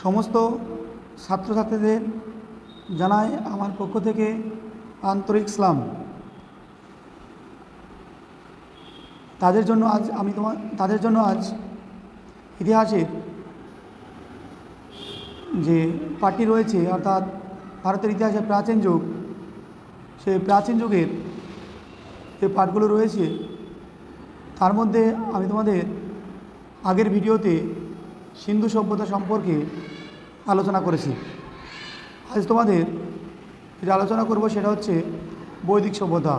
সমস্ত ছাত্রছাত্রীদের জানাই আমার পক্ষ থেকে আন্তরিক সালাম। তাদের জন্য আজ আমি তোমার, তাদের জন্য আজ ইতিহাসের যে পার্টি রয়েছে, অর্থাৎ ভারতের ইতিহাসে প্রাচীন যুগ, সেই প্রাচীন যুগের যে পাঠগুলো রয়েছে, তার মধ্যে আমি তোমাদের আগের ভিডিওতে সিন্ধু সভ্যতা সম্পর্কে আলোচনা করেছি। আজ তোমাদের যেটা আলোচনা করব সেটা হচ্ছে বৈদিক সভ্যতা।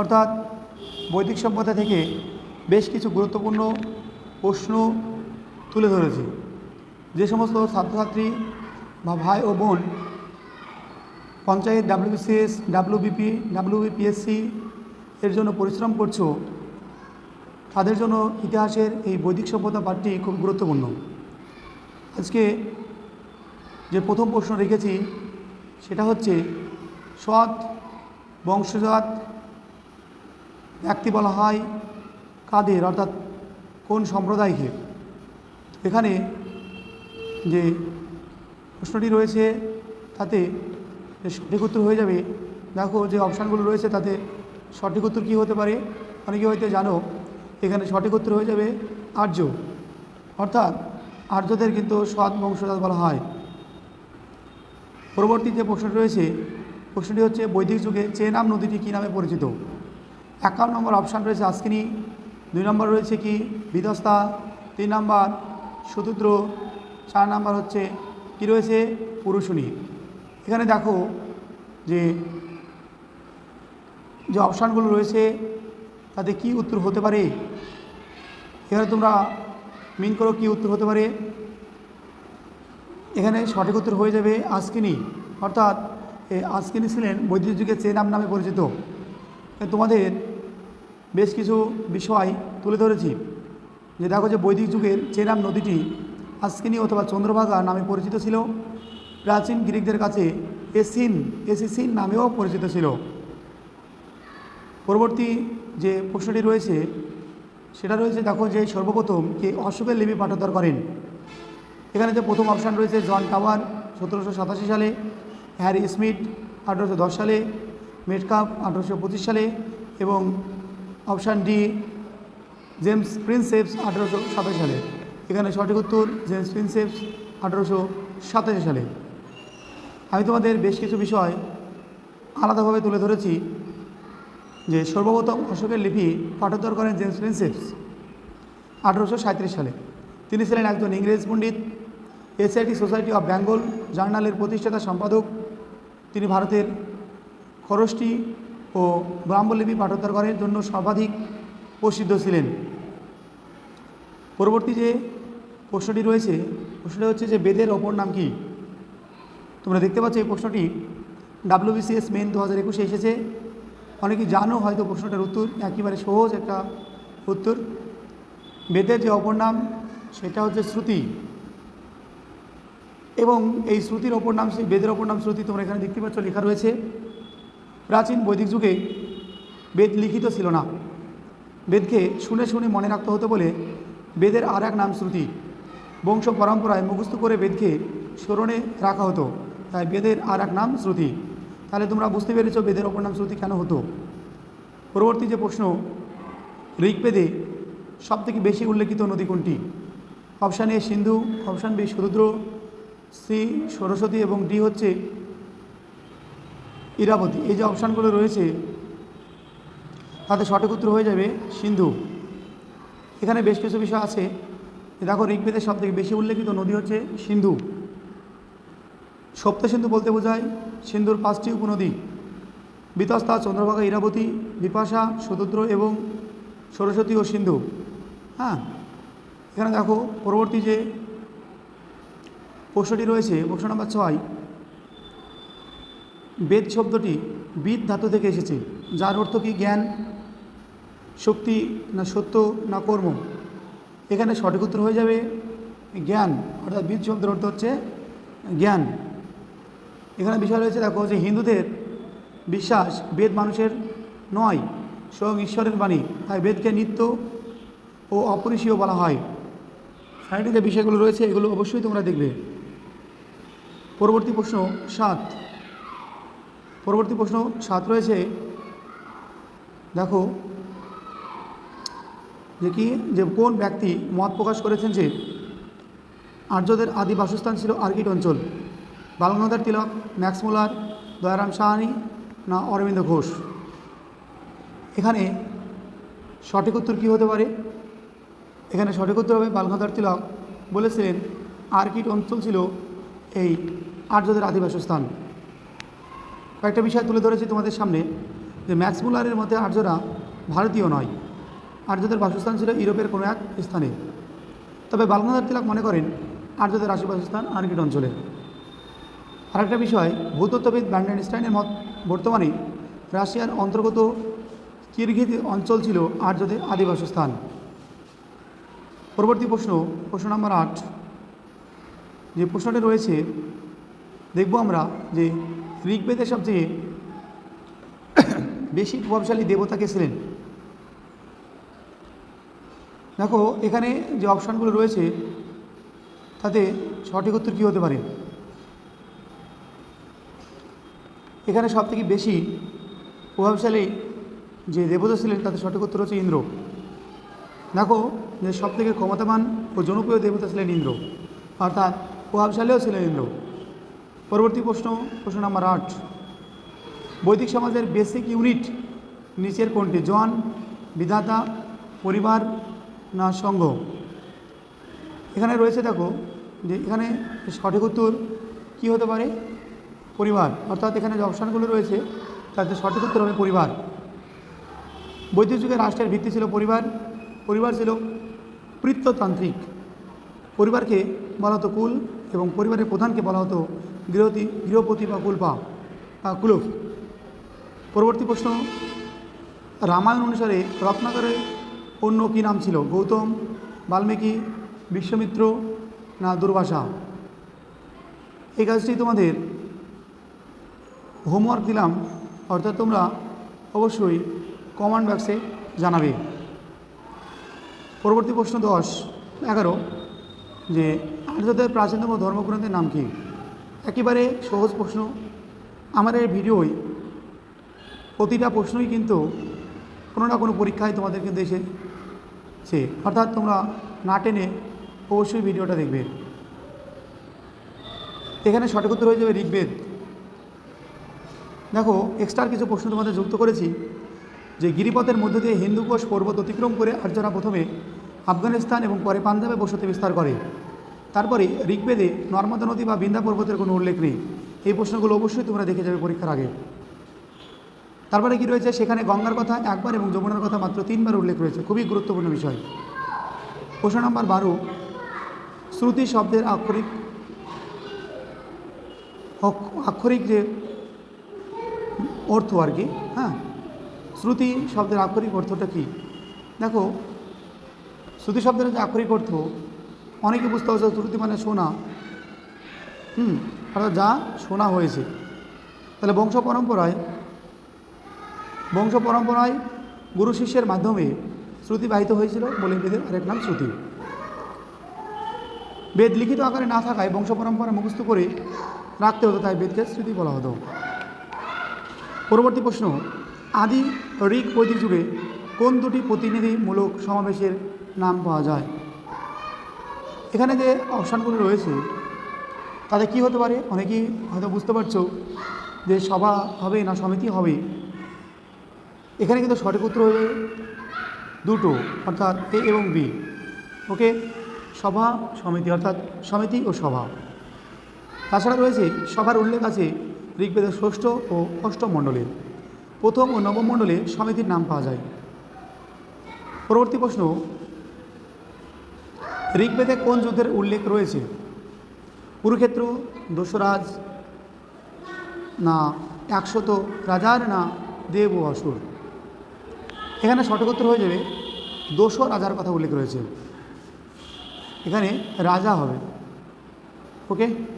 অর্থাৎ বৈদিক সভ্যতা থেকে বেশ কিছু গুরুত্বপূর্ণ প্রশ্ন তুলে ধরেছি। যে সমস্ত ছাত্রছাত্রী বা ভাই ও বোন পঞ্চায়েত, ডাব্লিউবিসিএস, ডাব্লিউবিপি, ডাব্লিউবিপিএসসি এর জন্য পরিশ্রম করছ তাদের জন্য ইতিহাসের এই বৈদিক সভ্যতা পাঠটি খুব গুরুত্বপূর্ণ। আজকে যে প্রথম প্রশ্ন রেখেছি, সেটা হচ্ছে সৎ, বংশজাত ব্যক্তি বলা হয় কাদের, অর্থাৎ কোন সম্প্রদায়কে? এখানে যে প্রশ্নটি রয়েছে, তাতে সঠিক উত্তর হয়ে যাবে। দেখো যে অপশানগুলো রয়েছে, তাতে সঠিক উত্তর কী হতে পারে? অনেকে হয়তো জানো এখানে সঠিক উত্তর হয়ে যাবে আর্য। অর্থাৎ আর্যদের কিন্তু সৎ বংশজাত বলা হয়। পরবর্তী যে প্রশ্নটি রয়েছে, প্রশ্নটি হচ্ছে, বৈদিক যুগে চেনাম নদীটি কী নামে পরিচিত? একান্ন নম্বর অপশান রয়েছে আজকিনি দুই নম্বর রয়েছে কি? বিধস্তা তিন নম্বর সুদুদ্র। চার নম্বর হচ্ছে, কি রয়েছে? পুরুষুনি এখানে দেখো যে যে অপশানগুলো রয়েছে তাতে কি উত্তর হতে পারে? এখানে তোমরা মিন করো, কি উত্তর হতে পারে? এখানে সঠিক উত্তর হয়ে যাবে আজকিনি অর্থাৎ আজকিনি ছিলেন বৈদ্যুতিক যুগে চেনাম নামে পরিচিত। তোমাদের বেশ কিছু বিষয় তুলে ধরেছি। যে দেখো যে বৈদিক যুগের চেনাম নদীটি আজকিনি অথবা চন্দ্রভাগা নামে পরিচিত ছিল। প্রাচীন গ্রিকদের কাছে এসিন, এসিসিন নামেও পরিচিত ছিল। পরবর্তী যে প্রশ্নটি রয়েছে, সেটা রয়েছে দেখো যে সর্বপ্রথম কে অশোকের লিপি পাঠোদ্ধার করেন। এখানে যে প্রথম অপশান রয়েছে জন টাওয়ার, সতেরোশো সাতাশি সালে, হ্যারি স্মিথ, আঠেরোশো দশ সালে মেটকাপ আঠেরোশো পঁচিশ সালে এবং অপশান ডি, জেমস প্রিন্সেপস, আঠেরোশো সাতাশ সালে। এখানে সঠিক উত্তর, জেমস প্রিন্সেপস, আঠেরোশো সাতাশি সালে। আমি তোমাদের বেশ কিছু বিষয় আলাদাভাবে তুলে ধরেছি। যে সর্বপ্রথম অশোকের লিপি পাঠোদ্ধার করেন জেমস প্রিন্সেপস আঠেরোশো সালে। তিনি ছিলেন একজন ইংরেজ পণ্ডিত, এসআইটি সোসাইটি অফ বেঙ্গল জার্নালের প্রতিষ্ঠাতা সম্পাদক। তিনি ভারতের খরষ্টি ও ব্রাহ্মলিপি পাঠোদ্ধার করার জন্য সর্বাধিক প্রসিদ্ধ ছিলেন। পরবর্তী যে প্রশ্নটি রয়েছে, প্রশ্নটি হচ্ছে যে বেদের অপর নাম কি? তোমরা দেখতে পাচ্ছ এই প্রশ্নটি। ডাব্লিউবিসিএস মেন দু হাজার একুশে এসেছে। অনেকে জানো, হয়তো প্রশ্নটার উত্তর, একেবারে সহজ একটা উত্তর। বেদের যে অপর নাম, সেটা হচ্ছে শ্রুতি। এবং এই শ্রুতির অপর নাম, সেই বেদের অপর নাম শ্রুতি তোমরা এখানে দেখতে পাচ্ছ, লেখা রয়েছে, প্রাচীন বৈদিক যুগে বেদ লিখিত ছিল না। বেদকে শুনে শুনে মনে রাখতে হতো বলে বেদের আর এক নাম শ্রুতি। বংশ পরম্পরায় মুখস্থ করে বেদকে স্মরণে রাখা হতো, তাই বেদের আর এক নাম শ্রুতি। তাহলে তোমরা বুঝতে পেরেছ বেদের অপর নাম শ্রুতি কেন হতো? পরবর্তী যে প্রশ্ন, ঋগ্বেদে সবথেকে বেশি উল্লেখিত নদী কোনটি? Option A Sindhu, option B সমুদ্র, সি সরস্বতী এবং ডি হচ্ছে ইরাবতী। এই যে অপশানগুলো রয়েছে, তাতে সঠিক উত্তর হয়ে যাবে সিন্ধু। এখানে বেশ কিছু বিষয় আছে। দেখো ঋগ্বেদের সব থেকে বেশি উল্লেখিত নদী হচ্ছে সিন্ধু। সপ্ত সিন্ধু বলতে বোঝায় সিন্ধুর পাঁচটি উপনদী। বিতস্তা, চন্দ্রভাগা, ইরাবতী, বিপাশা সুদুদ্র এবং সরস্বতী ও সিন্ধু। হ্যাঁ এখানে দেখো পরবর্তী যে প্রশ্নটি রয়েছে, প্রশ্ন নম্বর ছয়, বেদ শব্দটি বিদ ধাতু থেকে এসেছে, যার অর্থ কি জ্ঞান, শক্তি না সত্য না কর্ম? এখানে সঠিক উত্তর হয়ে যাবে জ্ঞান, অর্থাৎ বিদ শব্দের অর্থ হচ্ছে জ্ঞান। এখানে বিষয় রয়েছে, দেখো, যে হিন্দুদের বিশ্বাস বেদ মানুষের নয়, স্বয়ং ঈশ্বরের বাণী। তাই বেদকে নিত্য ও অপরিসীয় বলা হয়। সাইডে যে বিষয়গুলো রয়েছে, এগুলো অবশ্যই তোমরা দেখবে। পরবর্তী প্রশ্ন সাত। পরবর্তী প্রশ্ন সাত রয়েছে, দেখো, যে কি, যে কোন ব্যক্তি মত প্রকাশ করেছেন যে আর্যদের আদি বাসস্থান ছিল আর্কিট অঞ্চল? বালগঙ্গাধর তিলক, ম্যাক্স মুলার, দয়ারাম সাহানি না অরবিন্দ ঘোষ? এখানে সঠিক উত্তর কী হতে পারে? এখানে সঠিক উত্তর হবে বালগঙ্গাধর তিলক বলেছিলেন আর্কিট অঞ্চল ছিল এই আর্যদের আদি বাসস্থান কয়েকটা বিষয় তুলে ধরেছি তোমাদের সামনে, যে ম্যাক্স মুলারের মতে আর্যরা ভারতীয় নয় আর্যদের বাসস্থান ছিল ইউরোপের কোনো এক স্থানে। তবে বালগঙ্গাধর তিলক মনে করেন আর্যদের আশি বাসস্থান আর্কিট অঞ্চলে আরেকটা বিষয়, ভূতত্ত্ববিদ ব্যান্ডেনস্টাইনের মত, বর্তমানে রাশিয়ার অন্তর্গত কিরগিজ অঞ্চল ছিল আর্যদের আদি বাসস্থান পরবর্তী প্রশ্ন প্রশ্ন নম্বর আট। যে প্রশ্নটি রয়েছে, দেখব আমরা যে ঋগ্বেদের সবচেয়ে বেশি প্রভাবশালী দেবতাকে ছিলেন। দেখো, এখানে যে অপশানগুলো রয়েছে, তাতে সঠিক উত্তর কী হতে পারে? এখানে সবথেকে বেশি প্রভাবশালী যে দেবতা ছিলেন তাতে সঠিক উত্তর হচ্ছে ইন্দ্র। দেখো যে সবথেকে ক্ষমতাবান ও জনপ্রিয় দেবতা ছিলেন ইন্দ্র, অর্থাৎ প্রভাবশালীও ছিলেন ইন্দ্র। পরবর্তী প্রশ্ন প্রশ্ন নাম্বার আট। বৈদিক সমাজের বেসিক ইউনিট নিচের কোনটি? জন, বিধাতা, পরিবার না সংঘ এখানে রয়েছে দেখো যে এখানে সঠিক উত্তর কী হতে পারে? পরিবার, অর্থাৎ এখানে যে অপশানগুলো রয়েছে তাতে সঠিক উত্তর হবে পরিবার। বৈদিক যুগে রাষ্ট্রের ভিত্তি ছিল পরিবার। পরিবার ছিল পৃত্ততান্ত্রিক। পরিবারকে বলা হতো কুল এবং পরিবারের প্রধানকে বলা হতো গৃহতি, গৃহপতি বা কুলপা বা কুলুপ পরবর্তী প্রশ্ন, রামায়ণ অনুসারে রত্নাকরের অন্য কী নাম ছিল? গৌতম, বাল্মীকি, বিশ্বমিত্র না দুর্বাসা? এই কাজটি তোমাদের হোমওয়ার্ক দিলাম, অর্থাৎ তোমরা অবশ্যই কমেন্ট বক্সে জানাবে। পরবর্তী প্রশ্ন দশ, এগারো, যে আর্যদের প্রাচীনতম ধর্মগ্রন্থের নাম কি? একেবারে সহজ প্রশ্ন। আমার এই ভিডিওয় প্রতিটা প্রশ্নই কিন্তু কোনো না কোনো পরীক্ষায় তোমাদের কিন্তু এসেছে। অর্থাৎ তোমরা না টেনে অবশ্যই ভিডিওটা দেখবে। এখানে সঠিক উত্তর হয়ে যাবে ঋগ্বেদ। দেখো এক্সট্রার কিছু প্রশ্ন তোমাদের যুক্ত করেছি, যে গিরিপথের মধ্য দিয়ে হিন্দুকোষ পর্বত অতিক্রম করে আর্যরা প্রথমে আফগানিস্তান এবং পরে পাঞ্জাবে বসতি বিস্তার করে। তারপরে ঋগ্বেদে নর্মদা নদী বা বিন্দা পর্বতের কোনো উল্লেখ নেই। এই প্রশ্নগুলো অবশ্যই তোমরা দেখে যাবে পরীক্ষার আগে। তারপরে কি রয়েছে? সেখানে গঙ্গার কথা একবার এবং যমুনার কথা মাত্র তিনবার উল্লেখ রয়েছে। খুবই গুরুত্বপূর্ণ বিষয়। প্রশ্ন নম্বর বারো, শ্রুতি শব্দের আক্ষরিক আক্ষরিক যে অর্থ আর কি হ্যাঁ? শ্রুতি শব্দের আক্ষরিক অর্থটা কি? দেখো, শ্রুতি শব্দের যে আক্ষরিক অর্থ, অনেকে বুঝতে পারছে শ্রুতি মানে শোনা হুম, অর্থাৎ যা শোনা হয়েছে। তাহলে বংশ পরম্পরায় বংশ পরম্পরায় গুরু শিষ্যের মাধ্যমে শ্রুতি বাহিত হয়েছিল বলে বেদের আরেক নাম শ্রুতি। বেদ লিখিত আকারে না থাকায় বংশ পরম্পরা মুখস্থ করে রাখতে হতো, তাই বেদকে শ্রুতি বলা হতো। পরবর্তী প্রশ্ন, আদি ঋক বৈদিক যুগে কোন দুটি প্রতিনিধিমূলক সমাবেশের নাম পাওয়া যায়? এখানে যে অপশানগুলো রয়েছে, তাতে কি হতে পারে? অনেকেই হয়তো বুঝতে পারছ যে সভা হবে না সমিতি হবে। এখানে কিন্তু সঠিক উত্তর হবে দুটো, অর্থাৎ এ এবং বি। ওকে? সভা, সমিতি, অর্থাৎ সমিতি ও সভা। তাছাড়া রয়েছে, সভার উল্লেখ আছে ঋগ্বেদের ষষ্ঠ ও অষ্টম মণ্ডলে। প্রথম ও নবম মণ্ডলে সমিতির নাম পাওয়া যায়। পরবর্তী প্রশ্ন, ঋগ্বেদে কোন যুদ্ধের উল্লেখ রয়েছে? কুরুক্ষেত্র, দোসরাজ না একশত রাজার না দেব ও অসুর? এখানে সঠিক উত্তর হয়ে যাবে দোষো রাজার কথা উল্লেখ রয়েছে। এখানে রাজা হবে। ওকে?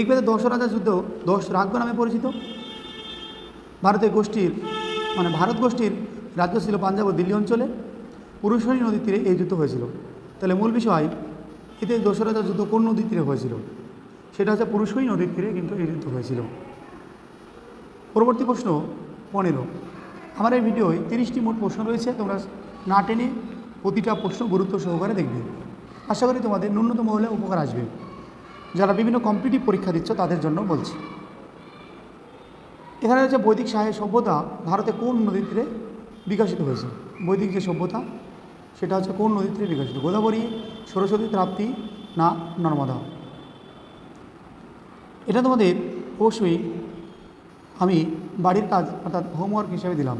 ঋগ্বেদের দশ রাজা যুদ্ধ দশ রাজ্য নামে পরিচিত। ভারতের গোষ্ঠীর মানে ভারত গোষ্ঠীর রাজ্য ছিল পাঞ্জাব ও দিল্লি অঞ্চলে। পুরুষণী নদীর তীরে এই যুদ্ধ হয়েছিল। তাহলে মূল বিষয়, এতে দোসরা যুদ্ধ কোন নদীর তীরে হয়েছিল? সেটা হচ্ছে পুরুষই নদীর তীরে কিন্তু এই যুদ্ধ হয়েছিল। পরবর্তী প্রশ্ন পনেরো। আমার এই ভিডিওয় তিরিশটি মোট প্রশ্ন রয়েছে, তোমরা না টেনে প্রতিটা প্রশ্ন গুরুত্ব সহকারে দেখবে। আশা করি তোমাদের ন্যূনতম হলে উপকার আসবে। যারা বিভিন্ন কম্পিটিটিভ পরীক্ষা দিচ্ছ, তাদের জন্য বলছি। এখানে হচ্ছে বৈদিক সাহেব সভ্যতা, ভারতে কোন নদীর তীরে বিকশিত হয়েছে? বৈদিক যে সভ্যতা, সেটা হচ্ছে কোন নদীর বিকশিত? গোদাবরী, সরস্বতী প্রাপ্তি না নর্মদা? এটা তোমাদের অবশ্যই আমি বাড়ির কাজ, অর্থাৎ হোমওয়ার্ক হিসেবে দিলাম।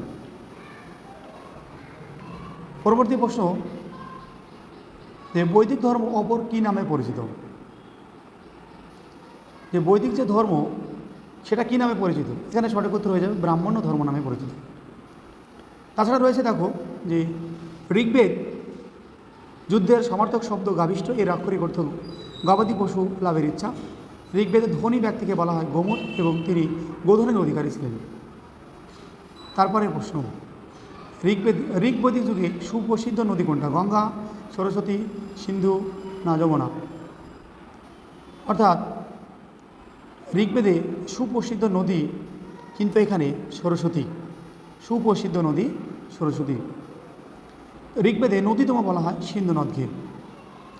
পরবর্তী প্রশ্ন, যে বৈদিক ধর্ম অপর কী নামে পরিচিত? যে বৈদিক যে ধর্ম, সেটা কী নামে পরিচিত? এখানে সঠিক উত্তর হয়ে যাবে, ব্রাহ্মণ্য ধর্ম নামে পরিচিত। তাছাড়া রয়েছে দেখো যে ঋগ্বেদ, যুদ্ধের সমার্থক শব্দ গাভিষ্ঠ এর আক্ষরিক অর্থ গবাদি পশু লাভের ইচ্ছা। ঋগ্বেদের ধনী ব্যক্তিকে বলা হয় গোমর এবং তিনি গোধনের অধিকারী ছিলেন। তারপরে প্রশ্ন, ঋগ্বেদ, ঋগ্বৈদিক যুগে সুপ্রসিদ্ধ নদী কোনটা? গঙ্গা, সরস্বতী, সিন্ধু না যমুনা? অর্থাৎ ঋগ্বেদে সুপ্রসিদ্ধ নদী কিন্তু এখানে সরস্বতী, সুপ্রসিদ্ধ নদী সরস্বতী। ঋগ্বেদে নদীতম বলা হয় সিন্ধু নদকে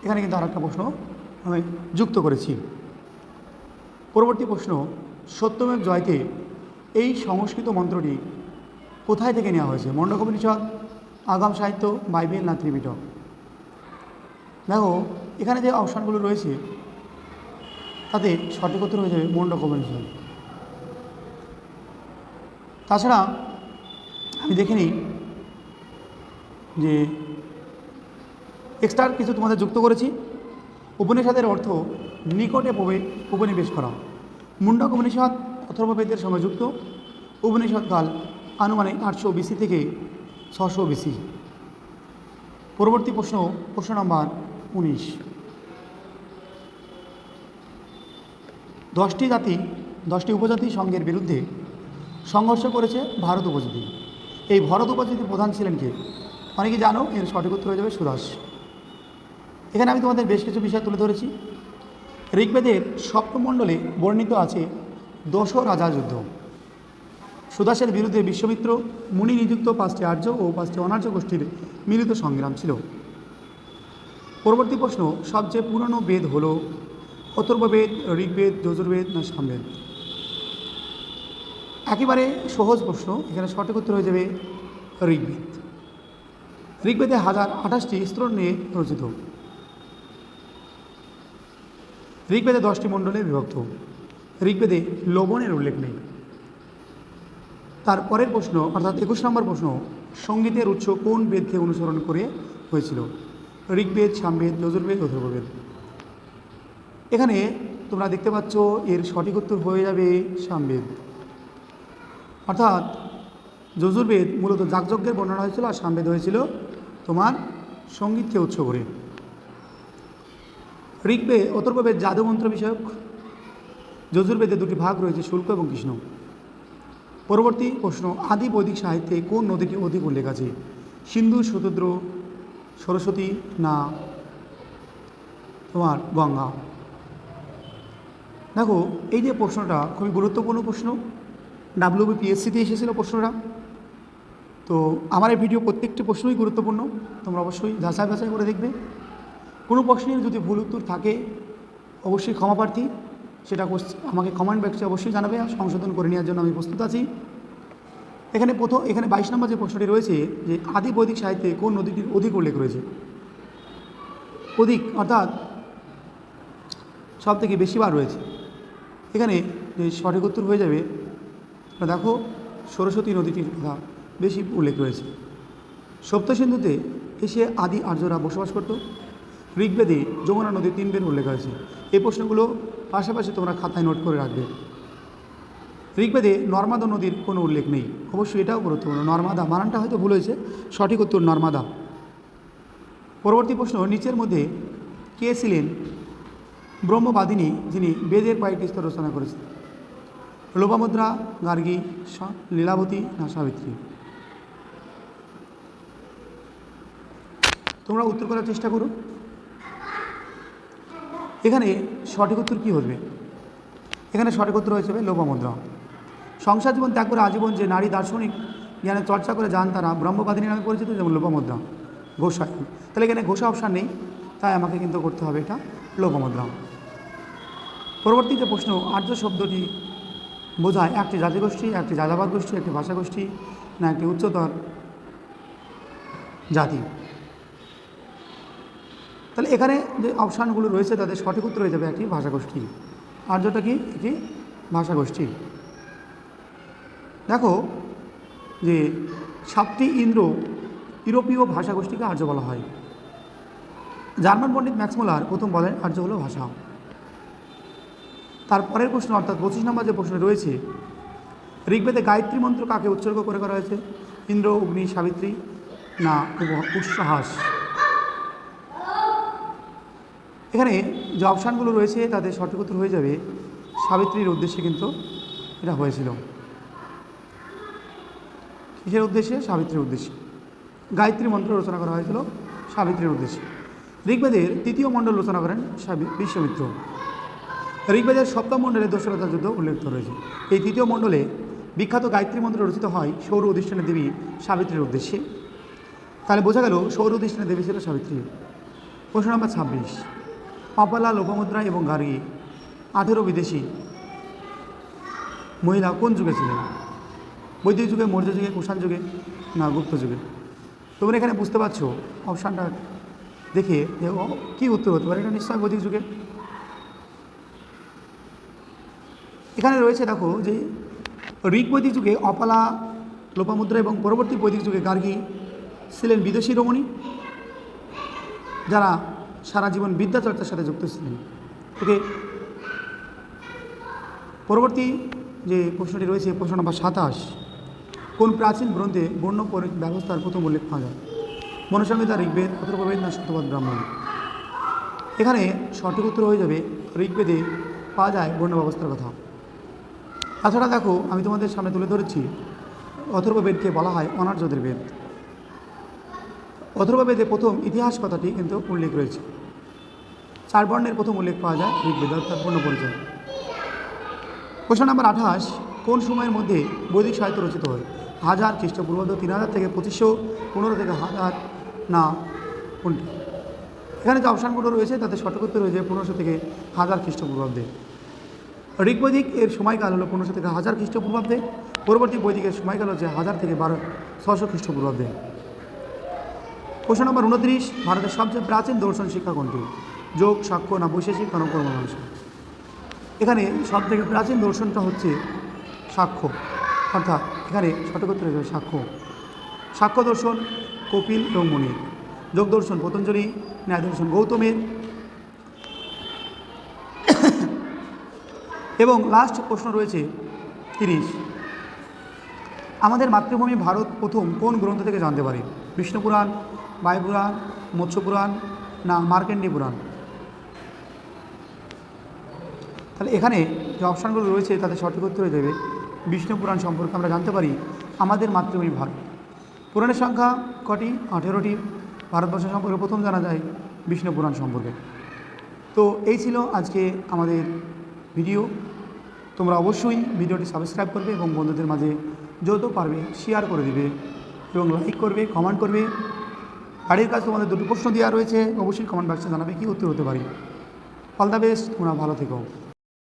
এখানে কিন্তু আর একটা প্রশ্ন আমি যুক্ত করেছি। পরবর্তী প্রশ্ন সত্যমেব জয়তে এই সংস্কৃত মন্ত্রটি কোথায় থেকে নেওয়া হয়েছে? মণ্ডকোপনিষদ আগাম সাহিত্য, বাইবেল না ত্রিপিটক দেখো, এখানে যে অপশানগুলো রয়েছে তাতে সঠিক উত্তর হয়ে যাবে মণ্ডকোপনিষদ তাছাড়া আমি দেখে নিই যে এক্সট্রা কিছু তোমাদের যুক্ত করেছি। উপনিষদের অর্থ নিকটে উপনিবেশ করা। মুন্ডক উপনিষদ অথর্ববেদের সঙ্গে যুক্ত। উপনিষদকাল আনুমানিক আটশো বিসি থেকে ছশো বিসি পরবর্তী প্রশ্ন প্রশ্ন নম্বর উনিশ। দশটি জাতি, দশটি উপজাতি সংঘের বিরুদ্ধে সংঘর্ষ করেছে ভারত উপজাতি। এই ভারত উপজাতির প্রধান ছিলেন কে? অনেকে জানো, এর সঠিক উত্তর হয়ে যাবে সুদাস। এখানে আমি তোমাদের বেশ কিছু বিষয় তুলে ধরেছি। ঋগ্বেদের সপ্তমণ্ডলে বর্ণিত আছে দশ রাজা যুদ্ধ। সুদাসের বিরুদ্ধে বিশ্বমিত্র, মুনি নিযুক্ত পাঁচটি আর্য ও পাঁচটি অনার্য গোষ্ঠীর মিলিত সংগ্রাম ছিল। পরবর্তী প্রশ্ন, সবচেয়ে পুরনো বেদ হল অথর্ববেদ ঋগ্বেদ, যজুর্বেদ না সামবেদ? একেবারে সহজ প্রশ্ন, এখানে সঠিক উত্তর হয়ে যাবে ঋগ্বেদ। ঋগ্বেদে হাজার আঠাশটি স্তর নিয়ে রচিত। ঋগ্বেদে দশটি মণ্ডলে বিভক্ত। ঋগ্বেদে লবণের উল্লেখ নেই। তার পরের প্রশ্ন, অর্থাৎ একুশ নম্বর প্রশ্ন, সঙ্গীতের উৎস কোন বেদকে অনুসরণ করে হয়েছিল? ঋগ্বেদ, সামবেদ, যজুর্বেদ অথর্ববেদ এখানে তোমরা দেখতে পাচ্ছ এর সঠিক উত্তর হয়ে যাবে সামবেদ। অর্থাৎ যজুর্বেদ মূলত যাগযজ্ঞের বর্ণনা হয়েছিল আর সামবেদ হয়েছিল তোমার সঙ্গীতকে উৎস করে। ঋগ্বেদ, অথর্ববেদ, জাদুমন্ত্র বিষয়ক যজুর্বেদে দুটি ভাগ রয়েছে, শুল্ক এবং কৃষ্ণ। পরবর্তী প্রশ্ন, আদি বৈদিক সাহিত্যে কোন নদীটি অধিক উল্লেখ আছে? সিন্ধু শতদ্র সরস্বতী না তোমার গঙ্গা? দেখো, এই যে প্রশ্নটা খুবই গুরুত্বপূর্ণ প্রশ্ন। ডাব্লিউবিপিএসসিতে এসেছিল প্রশ্নটা। তো আমার এই ভিডিও প্রত্যেকটি প্রশ্নই গুরুত্বপূর্ণ। তোমরা অবশ্যই যাচাই বাছাই করে দেখবে। কোনো প্রশ্নের যদি ভুল উত্তর থাকে, অবশ্যই ক্ষমা প্রার্থী। সেটা আমাকে কমেন্ট বক্সে অবশ্যই জানাবে আর সংশোধন করে নেওয়ার জন্য আমি প্রস্তুত আছি। এখানে প্রথম এখানে বাইশ নম্বর যে প্রশ্নটি রয়েছে যে আদি বৈদিক সাহিত্যে কোন নদীটির অধিক উল্লেখ রয়েছে? অধিক, অর্থাৎ সব থেকে বেশিবার রয়েছে। এখানে সঠিক উত্তর হয়ে যাবে দেখো সরস্বতী নদীটির কথা বেশি উল্লেখ রয়েছে। সপ্তসিন্ধুতে এসে আদি আর্যরা বসবাস করত। ঋগ্বেদে যমুনা নদীর তিন বের উল্লেখ রয়েছে। এই প্রশ্নগুলো পাশাপাশি তোমরা খাতায় নোট করে রাখবে। ঋগ্বেদে নর্মাদা নদীর কোনো উল্লেখ নেই। অবশ্যই এটাও গুরুত্বপূর্ণ। নর্মাদা বানানটা হয়তো ভুল হয়েছে। সঠিক উত্তর নর্মাদা। পরবর্তী প্রশ্ন, নিচের মধ্যে কে ছিলেন ব্রহ্মবাদিনী যিনি বেদের কয়েকটি স্তর রচনা করেছেন। লোপামুদ্রা, গার্গী লীলাবতী, না সাবিত্রী। তোমরা উত্তর করার চেষ্টা করো। এখানে সঠিক উত্তর কী হবে? এখানে সঠিক উত্তর হয়ে যাবে লোপামুদ্রা। সংসার জীবন ত্যাগ করে আজীবন যে নারী দার্শনিক জ্ঞানের চর্চা করে যান তারা ব্রহ্মবাদিনী নামে পরিচিত, যেমন লোপামুদ্রা। ঘোষা তাহলে এখানে ঘোষা অপশান নেই, তাই আমাকে কিন্তু করতে হবে এটা লোপামুদ্রা। পরবর্তী যে প্রশ্ন, আর্য শব্দটি বোঝায় একটি জাতিগোষ্ঠী, একটি যাযাবাদ গোষ্ঠী, একটি ভাষাগোষ্ঠী না একটি উচ্চতর জাতি। তাহলে এখানে যে অপশানগুলো রয়েছে, তাদের সঠিক উত্তর হয়ে যাবে একটি ভাষাগোষ্ঠী আর্যটা কি? একটি ভাষাগোষ্ঠী দেখো যে সাতটি ইন্দ্র ইউরোপীয় ভাষাগোষ্ঠীকে আর্য বলা হয়। জার্মান পণ্ডিত ম্যাক্সমোলার প্রথম বলেন, আর্য হলো ভাষা। তারপরের প্রশ্ন, অর্থাৎ পঁচিশ নম্বর যে প্রশ্ন রয়েছে, ঋগ্বেদে গায়ত্রী মন্ত্র কাকে উৎসর্গ করে করা হয়েছে? ইন্দ্র, অগ্নি, সাবিত্রী না উচ্ছ্বাস এখানে যে অপশানগুলো রয়েছে, তাদের সঠিক উত্তর হয়ে যাবে সাবিত্রীর উদ্দেশ্যে কিন্তু এটা হয়েছিল। কিসের উদ্দেশ্যে? সাবিত্রীর উদ্দেশ্যে। গায়ত্রী মন্ত্র রচনা করা হয়েছিল সাবিত্রীর উদ্দেশ্যে। ঋগ্বেদের তৃতীয় মণ্ডল রচনা করেন বিশ্বমিত্র। ঋগ্বেদের সপ্তম মণ্ডলে দশরথা যুদ্ধ উল্লেখ রয়েছে। এই তৃতীয় মণ্ডলে বিখ্যাত গায়ত্রী মন্ত্র রচিত হয় সৌর অধিষ্ঠানের দেবী সাবিত্রীর উদ্দেশ্যে। তাহলে বোঝা গেল সৌর অধিষ্ঠানের দেবী ছিল সাবিত্রী। প্রশ্ন নম্বর ছাব্বিশ। পাপালা লোপামুদ্রা এবং গার্গী, আঠেরো বিদেশি মহিলা কোন যুগে ছিলেন? বৈদিক যুগে, মৌর্য যুগে, কুষাণ যুগে না গুপ্ত যুগে? তোমরা এখানে বুঝতে পারছ, অপশানটা দেখে কী উত্তর হতে পারে? এটা নিশ্চয় বৈদিক যুগে। এখানে রয়েছে, দেখো, যে ঋগ বৈদিক যুগে অপালা, লোপামুদ্রা এবং পরবর্তী বৈদিক যুগে গার্গী ছিলেন বিদেশি রমণী, যারা সারা জীবন বিদ্যাচর্চার সাথে যুক্ত ছিলেন। ওকে? পরবর্তী যে প্রশ্নটি রয়েছে, প্রশ্ন নম্বর সাতাশ। কোন প্রাচীন গ্রন্থে বর্ণ ব্যবস্থার প্রথম উল্লেখ পাওয়া যায়? মনুসংহিতা ঋগ্বেদ, অথর্ববেদ না শতবাদ ব্রাহ্মণ? এখানে সঠিক উত্তর হয়ে যাবে, ঋগ্বেদে পাওয়া যায় বর্ণ ব্যবস্থার কথা। তাছাড়া দেখো, আমি তোমাদের সামনে তুলে ধরেছি অথর্ববেদকে বলা হয় অনার্যদের বেদ। অথর্ববেদে প্রথম ইতিহাস কথাটি কিন্তু উল্লেখ রয়েছে। চার বর্ণের প্রথম উল্লেখ পাওয়া যায়, ঋগ্বেদ অর্থাৎ বর্ণ পরিচয়। প্রশ্ন নাম্বার আঠাশ, কোন সময়ের মধ্যে বৈদিক সাহিত্য রচিত হয়? হাজার খ্রিস্টপূর্বাব্দ তিন হাজার থেকে পঁচিশশো পনেরো থেকে হাজার, না, কোনটি? এখানে যে অপশানগুলো রয়েছে, তাতে সঠিক উত্তর রয়েছে পনেরোশো থেকে হাজার খ্রিস্টপূর্বাব্দে। ঋগ্বৈদিক এর সময়কাল হলো পনেরোশো থেকে হাজার খ্রিস্টপূর্বাব্দে। পরবর্তী বৈদিকের সময়কাল হচ্ছে হাজার থেকে বারো ছশো খ্রিস্টপূর্বাব্দে। প্রশ্ন নম্বর উনত্রিশ, ভারতের সবচেয়ে প্রাচীন দর্শন শিক্ষা কোনটি? যোগ, সাক্ষ্য না বৈশেষিক না কর্মমাংস এখানে সব থেকে প্রাচীন দর্শনটা হচ্ছে সাক্ষ্য। অর্থাৎ এখানে সঠিক উত্তর হয়ে যাবে সাক্ষ্য। সাক্ষ্য দর্শন, কপিল এবং মণির যোগ দর্শন, পতঞ্জলি, ন্যায় দর্শন, গৌতমের। এবং লাস্ট প্রশ্ন রয়েছে তিরিশ। আমাদের মাতৃভূমি ভারত প্রথম কোন গ্রন্থ থেকে জানতে পারি? বিষ্ণু পুরাণ বায়ুপুরাণ মৎস্য পুরাণ, না মার্কেন্ডী পুরাণ? তাহলে এখানে যে অপশানগুলো রয়েছে তাতে সঠিক উত্তর হয়ে যাবে। বিষ্ণু পুরাণ সম্পর্কে আমরা জানতে পারি আমাদের মাতৃভূমি ভারত। পুরাণের সংখ্যা কটি? আঠেরোটি। ভারতবর্ষ সম্পর্কে প্রথম জানা যায় বিষ্ণু পুরাণ সম্পর্কে। তো এই ছিল আজকে আমাদের ভিডিও তোমরা অবশ্যই ভিডিওটি সাবস্ক্রাইব করবে এবং বন্ধুদের মাঝে যত পারবে শেয়ার করে দিবে এবং লাইক করবে কমেন্ট করবে। বাড়ির কাছে তোমাদের দুটো প্রশ্ন দেওয়া রয়েছে, অবশ্যই কমেন্ট বক্সে জানাবে কী উত্তর হতে পারি। অল দ্য বেস্ট তোমরা ভালো থেকো।